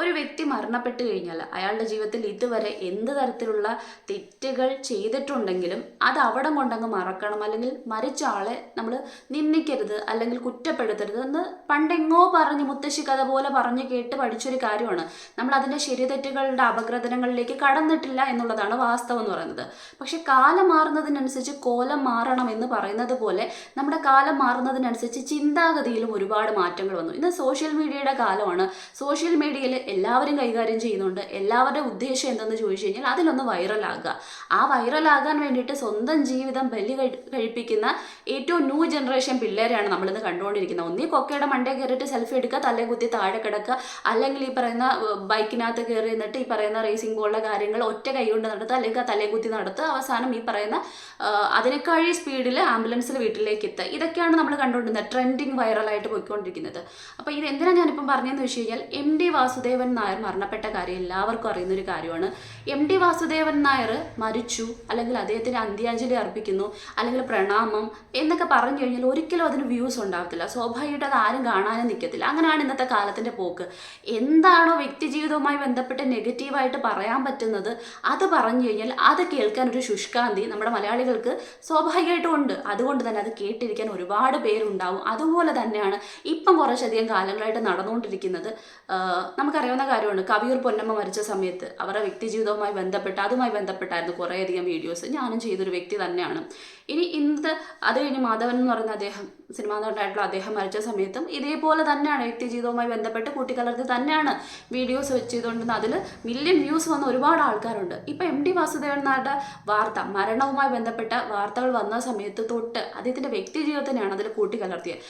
ഒരു വ്യക്തി മരണപ്പെട്ടു കഴിഞ്ഞാൽ അയാളുടെ ജീവിതത്തിൽ ഇതുവരെ എന്ത് തരത്തിലുള്ള തെറ്റുകൾ ചെയ്തിട്ടുണ്ടെങ്കിലും അത് അവിടെ കൊണ്ടങ്ങ് മറക്കണം അല്ലെങ്കിൽ മരിച്ച ആളെ നമ്മൾ നിന്ദിക്കരുത് അല്ലെങ്കിൽ കുറ്റപ്പെടുത്തരുത് എന്ന് പണ്ടെങ്ങോ പറഞ്ഞ് മുത്തശ്ശി കഥ പോലെ പറഞ്ഞ് കേട്ട് പഠിച്ചൊരു കാര്യമാണ്. നമ്മൾ അതിന്റെ ശരിതെറ്റുകളുടെ അപഗ്രഥനങ്ങളിലേക്ക് കടന്നിട്ടില്ല എന്നുള്ളതാണ് വാസ്തവം എന്ന് പറയുന്നത്. പക്ഷെ കാലം മാറുന്നതിനനുസരിച്ച് കോലം മാറണം എന്ന് പറയുന്നത് പോലെ നമ്മുടെ കാലം മാറുന്നതിനനുസരിച്ച് ചിന്താഗതിയിലും ഒരുപാട് മാറ്റങ്ങൾ വന്നു. ഇന്ന് സോഷ്യൽ മീഡിയയുടെ കാലമാണ്. സോഷ്യൽ മീഡിയയിൽ എല്ലാവരും കൈകാര്യം ചെയ്യുന്നുണ്ട്. എല്ലാവരുടെ ഉദ്ദേശം എന്തെന്ന് ചോദിച്ചു കഴിഞ്ഞാൽ അതിലൊന്ന് വൈറലാകുക. ആ വൈറലാകാൻ വേണ്ടിയിട്ട് സ്വന്തം ജീവിതം ബലി കഴി- കഴിപ്പിക്കുന്ന ഏറ്റവും ന്യൂ ജനറേഷൻ പിള്ളേരെയാണ് നമ്മളിന്ന് കണ്ടുകൊണ്ടിരിക്കുന്നത്. ഒന്നീ കൊക്കയുടെ മണ്ടേ കയറിയിട്ട് സെൽഫി എടുക്കുക തലേ കുത്തി താഴെ കിടക്കുക അല്ലെങ്കിൽ ഈ പറയുന്ന ബൈക്കിനകത്ത് കയറി നിന്നിട്ട് ഈ പറയുന്ന റേസിംഗ് പോലുള്ള കാര്യങ്ങൾ ഒറ്റ കൈ കൊണ്ട് നടത്തുക അല്ലെങ്കിൽ തലേ കുത്തി നടത്തുക അവസാനം ഈ പറയുന്ന അതിനേക്കാഴി സ്പീഡിൽ ആംബുലൻസിൽ വീട്ടിലേക്ക് എത്തുക. ഇതൊക്കെയാണ് നമ്മൾ കണ്ടുകൊണ്ടിരുന്നത് ട്രെൻഡിങ് വൈറലായിട്ട് പോയിക്കൊണ്ടിരിക്കുന്നത്. അപ്പോൾ ഇത് എന്തിനാണ് ഞാനിപ്പം പറഞ്ഞതെന്ന് വെച്ച് കഴിഞ്ഞാൽ എം ഡി വാസുദേവൻ നായർ മരണപ്പെട്ട കാര്യം എല്ലാവർക്കും അറിയുന്ന ഒരു കാര്യമാണ്. എം ഡി വാസുദേവൻ നായർ മരിച്ചു അല്ലെങ്കിൽ അദ്ദേഹത്തിന് അന്ത്യാഞ്ജലി അർപ്പിക്കുന്നു അല്ലെങ്കിൽ പ്രണാമം എന്നൊക്കെ പറഞ്ഞു കഴിഞ്ഞാൽ ഒരിക്കലും അതിന് വ്യൂസ് ഉണ്ടാകത്തില്ല സ്വാഭാവികമായിട്ട് അത് ആരും കാണാനും നിൽക്കത്തില്ല അങ്ങനെയാണ് ഇന്നത്തെ കാലത്തിന്റെ പോക്ക്. എന്താണോ വ്യക്തി ജീവിതവുമായി ബന്ധപ്പെട്ട് നെഗറ്റീവായിട്ട് പറയാൻ പറ്റുന്നത് അത് പറഞ്ഞു കഴിഞ്ഞാൽ അത് കേൾക്കാൻ ഒരു ശുഷ്കാന്തി നമ്മുടെ മലയാളികൾക്ക് സ്വാഭാവികമായിട്ടും ഉണ്ട്. അതുകൊണ്ട് തന്നെ അത് കേട്ടിരിക്കാൻ ഒരുപാട് പേരുണ്ടാവും. അതുപോലെ തന്നെയാണ് ഇപ്പം കുറച്ചധികം കാലങ്ങളായിട്ട് നടന്നുകൊണ്ടിരിക്കുന്നത്. ആഹ് നമുക്കറിയാവുന്ന കാര്യമാണ്. കവിയൂർ പൊന്നമ്മ മരിച്ച സമയത്ത് അവരുടെ വ്യക്തി ജീവിതവുമായി ബന്ധപ്പെട്ട് അതുമായി ബന്ധപ്പെട്ടായിരുന്നു കുറേയധികം വീഡിയോസ്. ഞാനും ചെയ്തൊരു വ്യക്തി തന്നെയാണ്. ഇനി ഇന്നത്തെ അത് കഴിഞ്ഞ് മാധവൻ എന്ന് പറയുന്ന അദ്ദേഹം സിനിമാ നടനായിട്ടുള്ള അദ്ദേഹം മരിച്ച സമയത്തും ഇതേപോലെ തന്നെയാണ് വ്യക്തി ജീവിതവുമായി ബന്ധപ്പെട്ട് കൂട്ടിക്കലർത്തി തന്നെയാണ് വീഡിയോസ് ചെയ്തുകൊണ്ടിരുന്നത്. അതിൽ മില്യൺ വ്യൂസ് വന്ന ഒരുപാട് ആൾക്കാരുണ്ട്. ഇപ്പം എം ഡി വാസുദേവൻ നായരുടെ വാർത്ത മരണവുമായി ബന്ധപ്പെട്ട വാർത്തകൾ വന്ന സമയത്ത് തൊട്ട് അദ്ദേഹത്തിന്റെ വ്യക്തി ജീവിതത്തിനെയാണ് അതിൽ കൂട്ടിക്കലർത്തിയത്.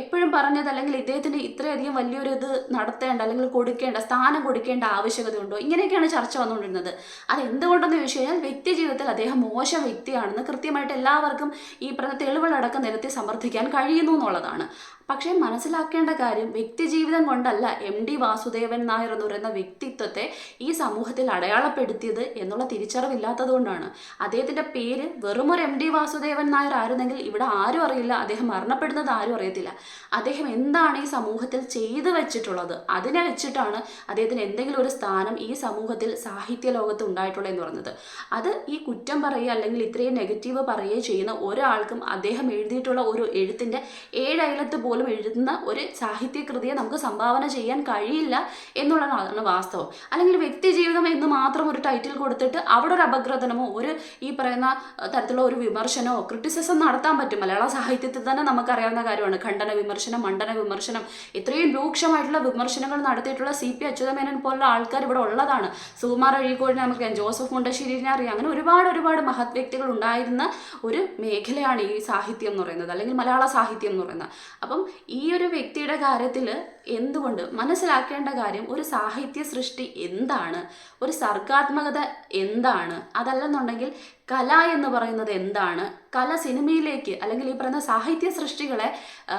എപ്പോഴും പറഞ്ഞത് അല്ലെങ്കിൽ ഇദ്ദേഹത്തിന് ഇത്രയധികം വലിയൊരു ഇത് നടത്തേണ്ട അല്ലെങ്കിൽ കൊടുക്കേണ്ട സ്ഥാനം കൊടുക്കേണ്ട ആവശ്യകത ഉണ്ടോ ഇങ്ങനെയൊക്കെയാണ് ചർച്ച വന്നുകൊണ്ടിരുന്നത്. അത് എന്തുകൊണ്ടെന്ന് ചോദിച്ചു കഴിഞ്ഞാൽ വ്യക്തി ജീവിതത്തിൽ അദ്ദേഹം മോശം വ്യക്തിയാണെന്ന് കൃത്യമായിട്ട് എല്ലാവർക്കും ഈ പറഞ്ഞ തെളിവുകളടക്കം നിരത്തി സമർത്ഥിക്കാൻ കഴിയുന്നു എന്നുള്ളതാണ്. പക്ഷേ മനസ്സിലാക്കേണ്ട കാര്യം വ്യക്തി ജീവിതം കൊണ്ടല്ല എം ഡി വാസുദേവൻ നായർ എന്ന് പറയുന്ന വ്യക്തിത്വത്തെ ഈ സമൂഹത്തിൽ അടയാളപ്പെടുത്തിയത് എന്നുള്ള തിരിച്ചറിവില്ലാത്തത് കൊണ്ടാണ് അദ്ദേഹത്തിന്റെ പേര് വെറുമൊരു എം ഡി വാസുദേവൻ നായർ ആയിരുന്നെങ്കിൽ ഇവിടെ ആരും അറിയില്ല അദ്ദേഹം മരണപ്പെടുന്നത് ആരും അറിയത്തില്ല. അദ്ദേഹം എന്താണ് ഈ സമൂഹത്തിൽ ചെയ്തു വെച്ചിട്ടുള്ളത്? അതിനെ വെച്ചിട്ടാണ് അദ്ദേഹത്തിന് എന്തെങ്കിലും ഒരു സ്ഥാനം ഈ സമൂഹത്തിൽ സാഹിത്യ ലോകത്ത് ഉണ്ടായിട്ടുള്ളത് എന്ന് പറയുന്നത് അത് ഈ കുറ്റം പറയുക അല്ലെങ്കിൽ ഇത്രയും നെഗറ്റീവ് പറയുകയോ ചെയ്യുന്ന ഒരാൾക്കും അദ്ദേഹം എഴുതിയിട്ടുള്ള ഒരു എഴുത്തിന്റെ ഏഴയലത്ത് പോലും എഴുതുന്ന ഒരു സാഹിത്യകൃതിയെ നമുക്ക് സംഭാവന ചെയ്യാൻ കഴിയില്ല എന്നുള്ളതാണ് വാസ്തവം. അല്ലെങ്കിൽ വ്യക്തി ജീവിതം എന്ന് മാത്രം ഒരു ടൈറ്റിൽ കൊടുത്തിട്ട് അവിടെ ഒരു അപഗ്രഥനമോ ഒരു ഈ പറയുന്ന തരത്തിലുള്ള ഒരു വിമർശനമോ ക്രിറ്റിസിസം നടത്താൻ പറ്റും. മലയാള സാഹിത്യത്തിൽ തന്നെ നമുക്കറിയാവുന്ന കാര്യമാണ്. ഖണ്ഡന വിമർശനം മണ്ഡന വിമർശനം. ഇത്രയും രൂക്ഷമായിട്ടുള്ള വിമർശനങ്ങൾ നടത്തിയിട്ടുള്ള സി പി അച്യുതമേനൻ പോലുള്ള ആൾക്കാർ ഇവിടെ ഉള്ളതാണ്. സുകുമാർ അഴീക്കോടിനെ നമുക്കറിയാം ജോസഫ് മുണ്ടശ്ശേരിനെ അറിയാം. അങ്ങനെ ഒരുപാട് ഒരുപാട് മഹത് വ്യക്തികൾ ഉണ്ടായിരുന്ന ഒരു മേഖലയാണ് ഈ സാഹിത്യം എന്ന് പറയുന്നത് അല്ലെങ്കിൽ മലയാള സാഹിത്യം എന്ന് പറയുന്നത്. അപ്പം ഈ ഒരു വ്യക്തിയുടെ കാര്യത്തിൽ എന്തുകൊണ്ട്? മനസ്സിലാക്കേണ്ട കാര്യം ഒരു സാഹിത്യ സൃഷ്ടി എന്താണ്? ഒരു സർഗാത്മകത എന്താണ്? അതല്ലെന്നുണ്ടെങ്കിൽ കല എന്ന് പറയുന്നത് എന്താണ്? കല സിനിമയിലേക്ക് അല്ലെങ്കിൽ ഈ പറയുന്ന സാഹിത്യ സൃഷ്ടികളെ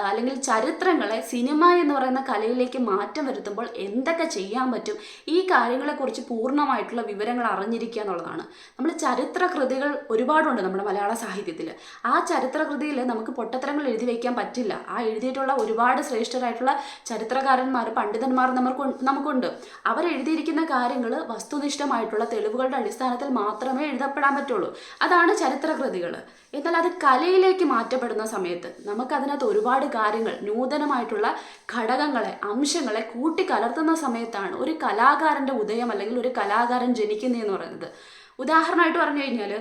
അല്ലെങ്കിൽ ചരിത്രങ്ങളെ സിനിമ എന്ന് പറയുന്ന കലയിലേക്ക് മാറ്റം വരുത്തുമ്പോൾ എന്തൊക്കെ ചെയ്യാൻ പറ്റും? ഈ കാര്യങ്ങളെക്കുറിച്ച് പൂർണമായിട്ടുള്ള വിവരങ്ങൾ അറിഞ്ഞിരിക്കുക എന്നുള്ളതാണ്. നമ്മൾ ചരിത്ര കൃതികൾ ഒരുപാടുണ്ട് നമ്മുടെ മലയാള സാഹിത്യത്തിൽ. ആ ചരിത്ര കൃതിയിൽ നമുക്ക് പൊട്ടത്തരങ്ങൾ എഴുതി വയ്ക്കാൻ പറ്റില്ല. ആ എഴുതിയിട്ടുള്ള ഒരുപാട് ശ്രേഷ്ഠരായിട്ടുള്ള ചരിത്രകാരന്മാർ പണ്ഡിതന്മാർ നമുക്ക് നമുക്കുണ്ട്. അവരെഴുതിയിരിക്കുന്ന കാര്യങ്ങൾ വസ്തുനിഷ്ഠമായിട്ടുള്ള തെളിവുകളുടെ അടിസ്ഥാനത്തിൽ മാത്രമേ എഴുതപ്പെടാൻ പറ്റുള്ളൂ. അതാണ് ചരിത്രകൃതികൾ. എന്നാൽ അത് കലയിലേക്ക് മാറ്റപ്പെടുന്ന സമയത്ത് നമുക്കതിനകത്ത് ഒരുപാട് കാര്യങ്ങൾ നൂതനമായിട്ടുള്ള ഘടകങ്ങളെ അംശങ്ങളെ കൂട്ടിക്കലർത്തുന്ന സമയത്താണ് ഒരു കലാകാരന്റെ ഉദയം അല്ലെങ്കിൽ ഒരു കലാകാരൻ ജനിക്കുന്നതെന്ന് പറയുന്നത്. ഉദാഹരണമായിട്ട് പറഞ്ഞു കഴിഞ്ഞാൽ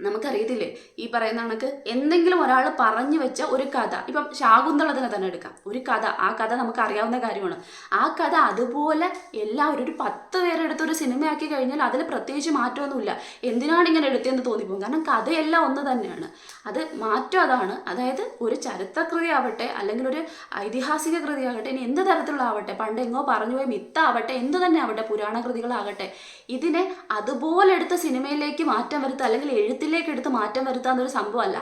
നമുക്കറിയത്തില്ലേ? ഈ പറയുന്ന കണക്ക് എന്തെങ്കിലും ഒരാൾ പറഞ്ഞു വെച്ച ഒരു കഥ. ഇപ്പം ശാകുന്തളത്തിനെ തന്നെ എടുക്കാം. ഒരു കഥ. ആ കഥ നമുക്ക് അറിയാവുന്ന കാര്യമാണ്. ആ കഥ അതുപോലെ എല്ലാവരും ഒരു പത്ത് പേരെടുത്ത് ഒരു സിനിമയാക്കി കഴിഞ്ഞാൽ അതിൽ പ്രത്യേകിച്ച് മാറ്റമൊന്നുമില്ല. എന്തിനാണ് ഇങ്ങനെ എടുത്തതെന്ന് തോന്നിപ്പോകും. കാരണം കഥയെല്ലാം ഒന്ന് തന്നെയാണ്. അത് മാറ്റം അതാണ്. അതായത് ഒരു ചരിത്രകൃതി ആവട്ടെ അല്ലെങ്കിൽ ഒരു ഐതിഹാസിക കൃതി ആകട്ടെ ഇനി എന്ത് തരത്തിലുള്ള ആവട്ടെ പണ്ട് എങ്ങോ പറഞ്ഞു പോയ മിത്താവട്ടെ എന്ത് തന്നെ ആവട്ടെ പുരാണ കൃതികളാകട്ടെ ഇതിനെ അതുപോലെ എടുത്ത സിനിമയിലേക്ക് മാറ്റം വരുത്തുക അല്ലെങ്കിൽ എഴുത്തിൽ അതിലേക്ക് എടുത്ത് മാറ്റം വരുത്താവുന്ന ഒരു സംഭവമല്ല.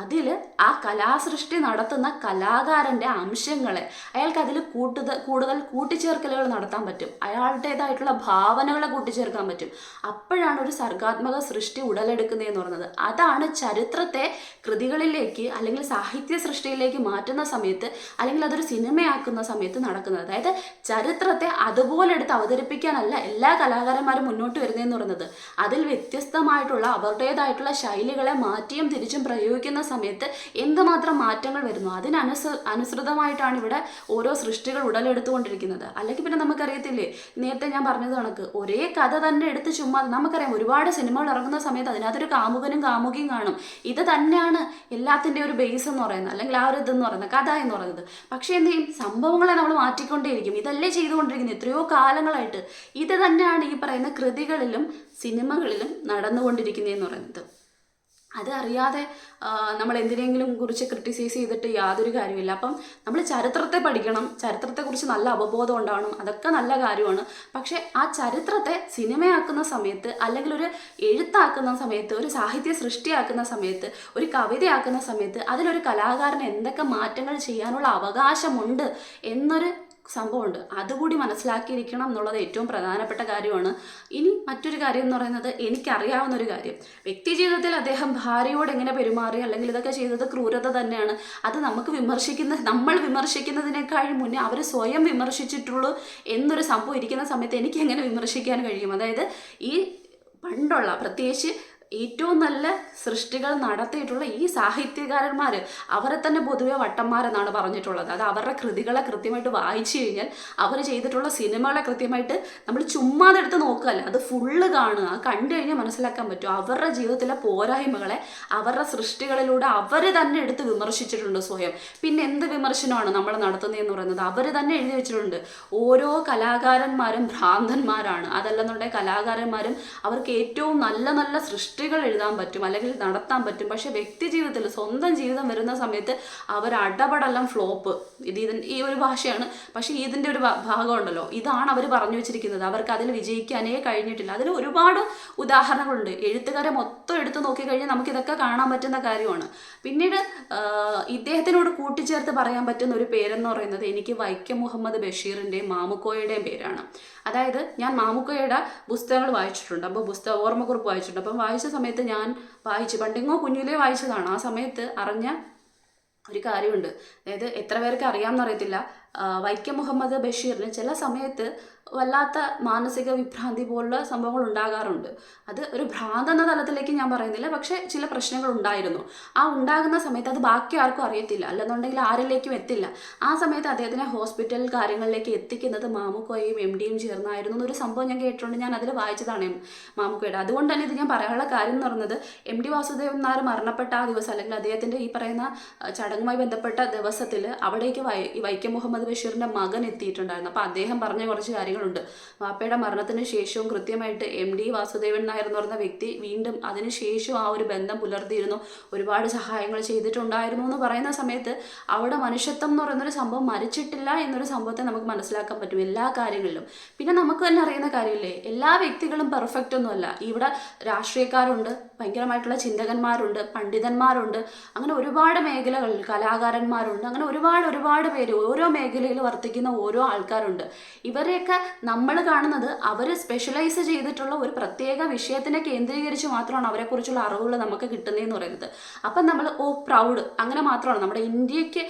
അതിൽ ആ കലാസൃഷ്ടി നടത്തുന്ന കലാകാരന്റെ അംശങ്ങളെ അയാൾക്ക് അതിൽ കൂടുതൽ കൂടുതൽ കൂട്ടിച്ചേർക്കലുകൾ നടത്താൻ പറ്റും. അയാളുടേതായിട്ടുള്ള ഭാവനകളെ കൂട്ടിച്ചേർക്കാൻ പറ്റും. അപ്പോഴാണ് ഒരു സർഗാത്മക സൃഷ്ടി ഉടലെടുക്കുന്നതെന്ന് പറയുന്നത്. അതാണ് ചരിത്രത്തെ കൃതികളിലേക്ക് അല്ലെങ്കിൽ സാഹിത്യ സൃഷ്ടിയിലേക്ക് മാറ്റുന്ന സമയത്ത് അല്ലെങ്കിൽ അതൊരു സിനിമയാക്കുന്ന സമയത്ത് നടക്കുന്നത്. അതായത് ചരിത്രത്തെ അതുപോലെ എടുത്ത് അവതരിപ്പിക്കാനല്ല എല്ലാ കലാകാരന്മാരും മുന്നോട്ട് വരുന്നതെന്ന് പറയുന്നത്. അതിൽ വ്യത്യസ്തമായിട്ടുള്ള അവരുടേതായിട്ടുള്ള ശൈലികളെ മാറ്റിയും തിരിച്ചും പ്രയോഗിക്കുന്ന സമയത്ത് എന്തുമാത്രം മാറ്റങ്ങൾ വരുന്നു? അതിനനുസ അനുസൃതമായിട്ടാണ് ഇവിടെ ഓരോ സൃഷ്ടികൾ ഉടലെടുത്തുകൊണ്ടിരിക്കുന്നത്. അല്ലെങ്കിൽ പിന്നെ നമുക്കറിയത്തില്ലേ? നേരത്തെ ഞാൻ പറഞ്ഞത് കണക്ക്. ഒരേ കഥ തന്നെ എടുത്ത് ചുമ്മാ നമുക്കറിയാം ഒരുപാട് സിനിമകൾ ഇറങ്ങുന്ന സമയത്ത് അതിനകത്തൊരു കാമുകനും കാമുകിയും കാണും. ഇത് തന്നെയാണ് എല്ലാത്തിന്റെ ഒരു ബേസ് എന്ന് പറയുന്നത്. അല്ലെങ്കിൽ ആ ഒരു ഇതെന്ന് പറയുന്നത് കഥ എന്ന് പറയുന്നത്. പക്ഷേ എന്ത് ചെയ്യും? സംഭവങ്ങളെ നമ്മൾ മാറ്റിക്കൊണ്ടേയിരിക്കും. ഇതല്ലേ ചെയ്തുകൊണ്ടിരിക്കുന്നത്. എത്രയോ കാലങ്ങളായിട്ട് ഇത് തന്നെയാണ് ഈ പറയുന്ന കൃതികളിലും സിനിമകളിലും നടന്നുകൊണ്ടിരിക്കുന്നതെന്ന് പറയുന്നത്. അത് അറിയാതെ നമ്മൾ എന്തിനെങ്കിലും കുറിച്ച് ക്രിട്ടിസൈസ് ചെയ്തിട്ട് യാതൊരു കാര്യമില്ല അപ്പം നമ്മൾ ചരിത്രത്തെ പഠിക്കണം. ചരിത്രത്തെക്കുറിച്ച് നല്ല അവബോധം ഉണ്ടാവണം. അതൊക്കെ നല്ല കാര്യമാണ്. പക്ഷേ ആ ചരിത്രത്തെ സിനിമയാക്കുന്ന സമയത്ത് അല്ലെങ്കിൽ ഒരു എഴുത്താക്കുന്ന സമയത്ത് ഒരു സാഹിത്യ സൃഷ്ടിയാക്കുന്ന സമയത്ത് ഒരു കവിതയാക്കുന്ന സമയത്ത് അതിലൊരു കലാകാരന് എന്തൊക്കെ മാറ്റങ്ങൾ ചെയ്യാനുള്ള അവകാശമുണ്ട് എന്നൊരു സംഭവമുണ്ട്. അതുകൂടി മനസ്സിലാക്കിയിരിക്കണം എന്നുള്ളത് ഏറ്റവും പ്രധാനപ്പെട്ട കാര്യമാണ്. ഇനി മറ്റൊരു കാര്യം എന്ന് പറയുന്നത് എനിക്കറിയാവുന്ന ഒരു കാര്യം. വ്യക്തി ജീവിതത്തിൽ അദ്ദേഹം ഭാര്യയോട് എങ്ങനെ പെരുമാറി അല്ലെങ്കിൽ ഇതൊക്കെ ചെയ്തത് ക്രൂരത തന്നെയാണ്. അത് നമുക്ക് വിമർശിക്കുന്ന നമ്മൾ വിമർശിക്കുന്നതിനേക്കാൾ മുന്നേ അവർ സ്വയം വിമർശിച്ചിട്ടുള്ളൂ എന്നൊരു സംഭവം ഇരിക്കുന്ന സമയത്ത് എനിക്ക് എങ്ങനെ വിമർശിക്കാൻ കഴിയും? അതായത് ഈ പണ്ടുള്ള പ്രത്യേകിച്ച് ഏറ്റവും നല്ല സൃഷ്ടികൾ നടത്തിയിട്ടുള്ള ഈ സാഹിത്യകാരന്മാർ അവരെ തന്നെ പൊതുവെ വട്ടന്മാരെന്നാണ് പറഞ്ഞിട്ടുള്ളത്. അത് അവരുടെ കൃതികളെ കൃത്യമായിട്ട് വായിച്ചു കഴിഞ്ഞാൽ അവർ ചെയ്തിട്ടുള്ള സിനിമകളെ കൃത്യമായിട്ട് നമ്മൾ ചുമ്മാതെ എടുത്ത് നോക്കുകയല്ല അത് ഫുള്ള് കാണുക കണ്ടു കഴിഞ്ഞാൽ മനസ്സിലാക്കാൻ പറ്റും. അവരുടെ ജീവിതത്തിലെ പോരായ്മകളെ അവരുടെ സൃഷ്ടികളിലൂടെ അവർ തന്നെ എടുത്ത് വിമർശിച്ചിട്ടുണ്ട് സ്വയം. പിന്നെ എന്ത് വിമർശനമാണ് നമ്മൾ നടത്തുന്നതെന്ന് പറയുന്നത്? അവർ തന്നെ എഴുതി വെച്ചിട്ടുണ്ട്. ഓരോ കലാകാരന്മാരും ഭ്രാന്തന്മാരാണ്. അതല്ലെന്നുണ്ടെങ്കിൽ കലാകാരന്മാരും അവർക്ക് ഏറ്റവും നല്ല നല്ല സൃഷ്ടികൾ എഴുതാൻ പറ്റും അല്ലെങ്കിൽ നടത്താൻ പറ്റും. പക്ഷെ വ്യക്തി ജീവിതത്തിൽ സ്വന്തം ജീവിതം വരുന്ന സമയത്ത് അവർ അടപടെല്ലാം ഫ്ലോപ്പ് ഇത് ഇതിന് ഈ ഒരു ഭാഷയാണ്. പക്ഷേ ഇതിന്റെ ഒരു ഭാഗമുണ്ടല്ലോ. ഇതാണ് അവർ പറഞ്ഞു വെച്ചിരിക്കുന്നത്. അവർക്ക് അതിൽ വിജയിക്കാനേ കഴിഞ്ഞിട്ടില്ല. അതിന് ഒരുപാട് ഉദാഹരണങ്ങളുണ്ട്. എഴുത്തുകാരെ മൊത്തം എടുത്തു നോക്കിക്കഴിഞ്ഞാൽ നമുക്ക് ഇതൊക്കെ കാണാൻ പറ്റുന്ന കാര്യമാണ്. പിന്നീട് ഇദ്ദേഹത്തിനോട് കൂട്ടിച്ചേർത്ത് പറയാൻ പറ്റുന്ന ഒരു പേരെന്ന് പറയുന്നത് എനിക്ക് വൈക്കം മുഹമ്മദ് ബഷീറിന്റെയും മാമുക്കോയുടെയും പേരാണ്. അതായത് ഞാൻ മാമുക്കയുടെ പുസ്തകങ്ങൾ വായിച്ചിട്ടുണ്ട്. അപ്പോൾ പുസ്തക ഓർമ്മക്കുറിപ്പ് വായിച്ചിട്ടുണ്ട്. അപ്പം വായിച്ച സമയത്ത് ഞാൻ വായിച്ചു പണ്ടെങ്ങോ കുഞ്ഞിലേ വായിച്ചതാണ്. ആ സമയത്ത് അറിഞ്ഞ ഒരു കാര്യമുണ്ട്. അതായത് എത്ര പേർക്ക് അറിയാമെന്നറിയത്തില്ല വൈക്കം മുഹമ്മദ് ബഷീറിന് ചില സമയത്ത് വല്ലാത്ത മാനസിക വിഭ്രാന്തി പോലുള്ള സംഭവങ്ങൾ ഉണ്ടാകാറുണ്ട്. അത് ഒരു ഭ്രാന്ത് എന്ന തലത്തിലേക്ക് ഞാൻ പറയുന്നില്ല. പക്ഷേ ചില പ്രശ്നങ്ങൾ ഉണ്ടായിരുന്നു. ആ ഉണ്ടാകുന്ന സമയത്ത് അത് ബാക്കി ആർക്കും അറിയത്തില്ല. അല്ലെന്നുണ്ടെങ്കിൽ ആരിലേക്കും എത്തില്ല. ആ സമയത്ത് അദ്ദേഹത്തിനെ ഹോസ്പിറ്റൽ കാര്യങ്ങളിലേക്ക് എത്തിക്കുന്നത് മാമുക്കോയും എം ഡിയും ചേർന്നായിരുന്നു എന്നൊരു സംഭവം ഞാൻ കേട്ടിട്ടുണ്ട്. ഞാൻ അതിൽ വായിച്ചതാണ് മാമുക്കോയുടെ. അതുകൊണ്ട് തന്നെ ഇത് ഞാൻ പറയാനുള്ള കാര്യം എന്ന് പറയുന്നത് എം ഡി വാസുദേവൻ നായർ മരണപ്പെട്ട ആ ദിവസം അല്ലെങ്കിൽ അദ്ദേഹത്തിന്റെ ഈ പറയുന്ന ചടങ്ങുമായി ബന്ധപ്പെട്ട ദിവസത്തിൽ അവിടേക്ക് വൈക്കം മുഹമ്മദ് ബഷീറിന്റെ മകൻ എത്തിയിട്ടുണ്ടായിരുന്നു. അപ്പോൾ അദ്ദേഹം പറഞ്ഞ കുറച്ച് കാര്യങ്ങളുണ്ട്. വാപ്പയുടെ മരണത്തിന് ശേഷവും കൃത്യമായിട്ട് എം ഡി വാസുദേവൻ നായർ എന്ന് പറഞ്ഞ വ്യക്തി വീണ്ടും അതിന് ശേഷം ആ ഒരു ബന്ധം പുലർത്തിയിരുന്നു. ഒരുപാട് സഹായങ്ങൾ ചെയ്തിട്ടുണ്ടായിരുന്നു എന്ന് പറയുന്ന സമയത്ത് അവിടെ മനുഷ്യത്വം എന്ന് പറയുന്നൊരു സംഭവം മരിച്ചിട്ടില്ല എന്നൊരു സംഭവത്തെ നമുക്ക് മനസ്സിലാക്കാൻ പറ്റും എല്ലാ കാര്യങ്ങളിലും. പിന്നെ നമുക്ക് തന്നെ അറിയുന്ന കാര്യമില്ലേ? എല്ലാ വ്യക്തികളും പെർഫെക്റ്റ് ഒന്നുമല്ല. ഇവിടെ രാഷ്ട്രീയക്കാരുണ്ട്. ഭയങ്കരമായിട്ടുള്ള ചിന്തകന്മാരുണ്ട് പണ്ഡിതന്മാരുണ്ട് അങ്ങനെ ഒരുപാട് മേഖലകളിൽ കലാകാരന്മാരുണ്ട് അങ്ങനെ ഒരുപാട് ഒരുപാട് പേര് ഓരോ മേഖലയിൽ വർത്തിക്കുന്ന ഓരോ ആൾക്കാരുണ്ട്. ഇവരെയൊക്കെ നമ്മൾ കാണുന്നത് അവർ സ്പെഷ്യലൈസ് ചെയ്തിട്ടുള്ള ഒരു പ്രത്യേക വിഷയത്തിനെ കേന്ദ്രീകരിച്ച് മാത്രമാണ് അവരെക്കുറിച്ചുള്ള അറിവുകൾ നമുക്ക് കിട്ടുന്നതെന്ന് പറയുന്നത്. അപ്പം നമ്മൾ ഓ പ്രൗഡ് അങ്ങനെ മാത്രമാണ് നമ്മുടെ ഇന്ത്യയ്ക്ക്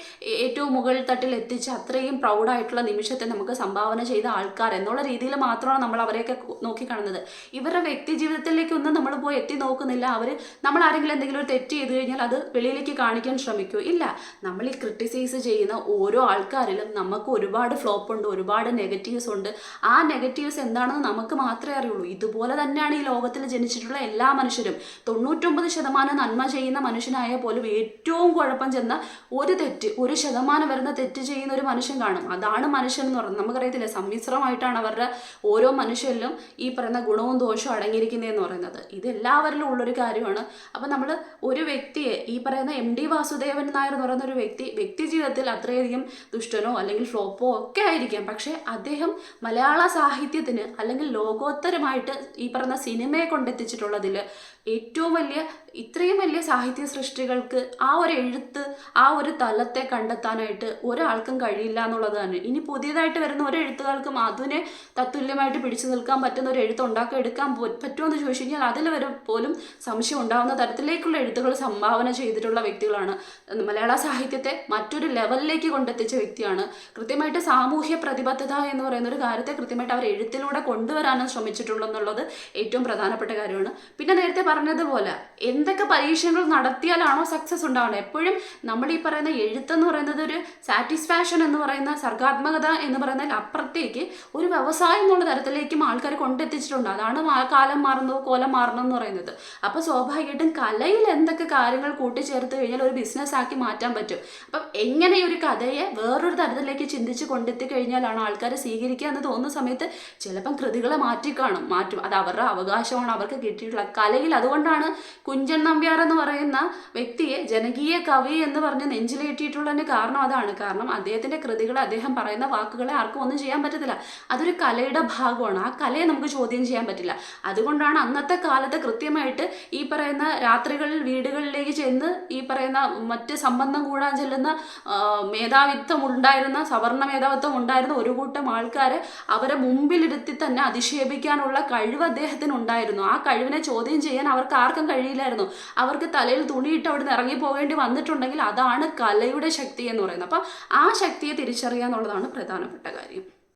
ഏറ്റവും മുകൾ തട്ടിൽ എത്തിച്ച് അത്രയും പ്രൗഡായിട്ടുള്ള നിമിഷത്തെ നമുക്ക് സംഭാവന ചെയ്ത ആൾക്കാർ എന്നുള്ള രീതിയിൽ മാത്രമാണ് നമ്മൾ അവരെയൊക്കെ നോക്കിക്കാണുന്നത് ഇവരുടെ വ്യക്തി ജീവിതത്തിലേക്കൊന്നും നമ്മൾ പോയി എത്തി നോക്കുന്നില്ല. അവർ നമ്മൾ ആരെങ്കിലും എന്തെങ്കിലും ഒരു തെറ്റ് ചെയ്ത് കഴിഞ്ഞാൽ അത് വെളിയിലേക്ക് കാണിക്കാൻ ശ്രമിക്കൂ? ഇല്ല. നമ്മൾ ഈ ക്രിട്ടിസൈസ് ചെയ്യുന്ന ഓരോ ആൾക്കാരിലും നമുക്ക് ഒരുപാട് ഫ്ലോപ്പ് ഉണ്ട് ഒരുപാട് നെഗറ്റീവ്സ് ഉണ്ട്. ആ നെഗറ്റീവ്സ് എന്താണെന്ന് നമുക്ക് മാത്രമേ അറിയുള്ളൂ. ഇതുപോലെ തന്നെയാണ് ഈ ലോകത്തിൽ ജനിച്ചിട്ടുള്ള എല്ലാ മനുഷ്യരും. തൊണ്ണൂറ്റൊമ്പത് ശതമാനം നന്മ ചെയ്യുന്ന മനുഷ്യനായ പോലും ഏറ്റവും കുഴപ്പം ചെന്ന ഒരു തെറ്റ് ഒരു ശതമാനം വരുന്ന തെറ്റ് ചെയ്യുന്ന ഒരു മനുഷ്യൻ കാണും. അതാണ് മനുഷ്യൻ എന്ന് പറയുന്നത്. നമുക്കറിയത്തില്ല? സമ്മിശ്രമായിട്ടാണ് അവരുടെ ഓരോ മനുഷ്യരിലും ഈ പറയുന്ന ഗുണവും ദോഷവും അടങ്ങിയിരിക്കുന്നതെന്ന് പറയുന്നത്. ഇത് എല്ലാവരിലും ഉള്ളൊരു കാര്യമാണ്. അപ്പം നമ്മൾ ഒരു വ്യക്തിയെ ഈ പറയുന്ന എം ഡി വാസുദേവൻ നായർ എന്ന് പറയുന്ന ഒരു വ്യക്തി വ്യക്തി ജീവിതത്തിൽ അത്രയധികം ദുഷ്ടനോ അല്ലെങ്കിൽ ഫ്ലോപ്പോ ഒക്കെ ആയിരിക്കാം. പക്ഷേ അദ്ദേഹം മലയാള സാഹിത്യത്തിന് അല്ലെങ്കിൽ ലോകോത്തരമായിട്ട് ഈ പറയുന്ന സിനിമയെ കൊണ്ടെത്തിച്ചിട്ടുള്ളതിൽ ഏറ്റവും വലിയ ഇത്രയും വലിയ സാഹിത്യ സൃഷ്ടികൾക്ക് ആ ഒരു എഴുത്ത് ആ ഒരു തലത്തെ കണ്ടെത്താനായിട്ട് ഒരാൾക്കും കഴിയില്ല എന്നുള്ളത് തന്നെ. ഇനി പുതിയതായിട്ട് വരുന്ന ഒരു എഴുത്തുകാർക്കും അതിനെ തത്തുല്യമായിട്ട് പിടിച്ചു നിൽക്കാൻ പറ്റുന്ന ഒരു എഴുത്ത് ഉണ്ടാക്കി എടുക്കാൻ പറ്റുമോ എന്ന് ചോദിച്ചു കഴിഞ്ഞാൽ അതിൽ വരെ പോലും സംശയം ഉണ്ടാകുന്ന തരത്തിലേക്കുള്ള എഴുത്തുകൾ സംഭാവന ചെയ്തിട്ടുള്ള വ്യക്തികളാണ്. മലയാള സാഹിത്യത്തെ മറ്റൊരു ലെവലിലേക്ക് കൊണ്ടെത്തിച്ച വ്യക്തിയാണ്. കൃത്യമായിട്ട് സാമൂഹ്യ പ്രതിബദ്ധത എന്ന് പറയുന്ന ഒരു കാര്യത്തെ കൃത്യമായിട്ട് അവർ എഴുത്തിലൂടെ കൊണ്ടുവരാനും ശ്രമിച്ചിട്ടുള്ളൂ എന്നുള്ളത് ഏറ്റവും പ്രധാനപ്പെട്ട കാര്യമാണ്. പിന്നെ നേരത്തെ പറഞ്ഞതുപോലെ എന്തൊക്കെ പരീക്ഷണങ്ങൾ നടത്തിയാലാണോ സക്സസ് ഉണ്ടാവുന്നത്? എപ്പോഴും നമ്മൾ ഈ പറയുന്ന എഴുത്തെന്ന് പറയുന്നത് ഒരു സാറ്റിസ്ഫാക്ഷൻ എന്ന് പറയുന്ന സർഗാത്മകത എന്ന് പറയുന്നതിൽ അപ്പുറത്തേക്ക് ഒരു വ്യവസായം എന്നുള്ള തരത്തിലേക്കും ആൾക്കാർ കൊണ്ടെത്തിച്ചിട്ടുണ്ട്. അതാണ് കാലം മാറുന്നത് കോലം മാറണം എന്ന് പറയുന്നത്. അപ്പോൾ സ്വാഭാവികമായിട്ടും കലയിൽ എന്തൊക്കെ കാര്യങ്ങൾ കൂട്ടിച്ചേർത്ത് കഴിഞ്ഞാൽ ഒരു ബിസിനസ് ആക്കി മാറ്റാൻ പറ്റും. അപ്പം എങ്ങനെ ഈ ഒരു കഥയെ വേറൊരു തരത്തിലേക്ക് ചിന്തിച്ച് കൊണ്ടെത്തി കഴിഞ്ഞാലാണ് ആൾക്കാരെ സ്വീകരിക്കുക എന്ന് തോന്നുന്ന സമയത്ത് ചിലപ്പം കൃതികളെ മാറ്റി കാണും മാറ്റും. അത് അവരുടെ അവകാശമാണ് അവർക്ക് കിട്ടിയിട്ടുള്ള കലയിൽ അതുകൊണ്ടാണ് കുഞ്ചൻ നമ്പ്യാർ എന്ന് പറയുന്ന വ്യക്തിയെ ജനകീയ കവി എന്ന് പറഞ്ഞ് നെഞ്ചിലേറ്റിയിട്ടുള്ളതിന് കാരണം അതാണ്. കാരണം അദ്ദേഹത്തിന്റെ കൃതികൾ അദ്ദേഹം പറയുന്ന വാക്കുകളെ ആർക്കും ഒന്നും ചെയ്യാൻ പറ്റത്തില്ല. അതൊരു കലയുടെ ഭാഗമാണ്. ആ കലയെ നമുക്ക് ചോദ്യം ചെയ്യാൻ പറ്റില്ല. അതുകൊണ്ടാണ് അന്നത്തെ കാലത്ത് കൃത്യമായിട്ട് ഈ പറയുന്ന രാത്രികളിൽ വീടുകളിലേക്ക് ചെന്ന് ഈ പറയുന്ന മറ്റ് സംബന്ധം കൂടാൻ ചെല്ലുന്ന മേധാവിത്വം ഉണ്ടായിരുന്ന സവർണ മേധാവിത്വം ഉണ്ടായിരുന്ന ഒരു കൂട്ടം ആൾക്കാരെ അവരെ മുമ്പിലിരുത്തി തന്നെ അധിക്ഷേപിക്കാനുള്ള കഴിവ് അദ്ദേഹത്തിന് ഉണ്ടായിരുന്നു ആ കഴിവിനെ ചോദ്യം ചെയ്യാൻ അവർക്ക് ആർക്കും കഴിയില്ലായിരുന്നു. അവർക്ക് തലയിൽ തുണിയിട്ട് അവിടെ നിന്ന് ഇറങ്ങി പോകേണ്ടി വന്നിട്ടുണ്ടെങ്കിൽ അതാണ് കലയുടെ ശക്തി എന്ന് പറയുന്നത്. അപ്പം ആ ശക്തിയെ തിരിച്ചറിയുക എന്നുള്ളതാണ് പ്രധാനപ്പെട്ട കാര്യം.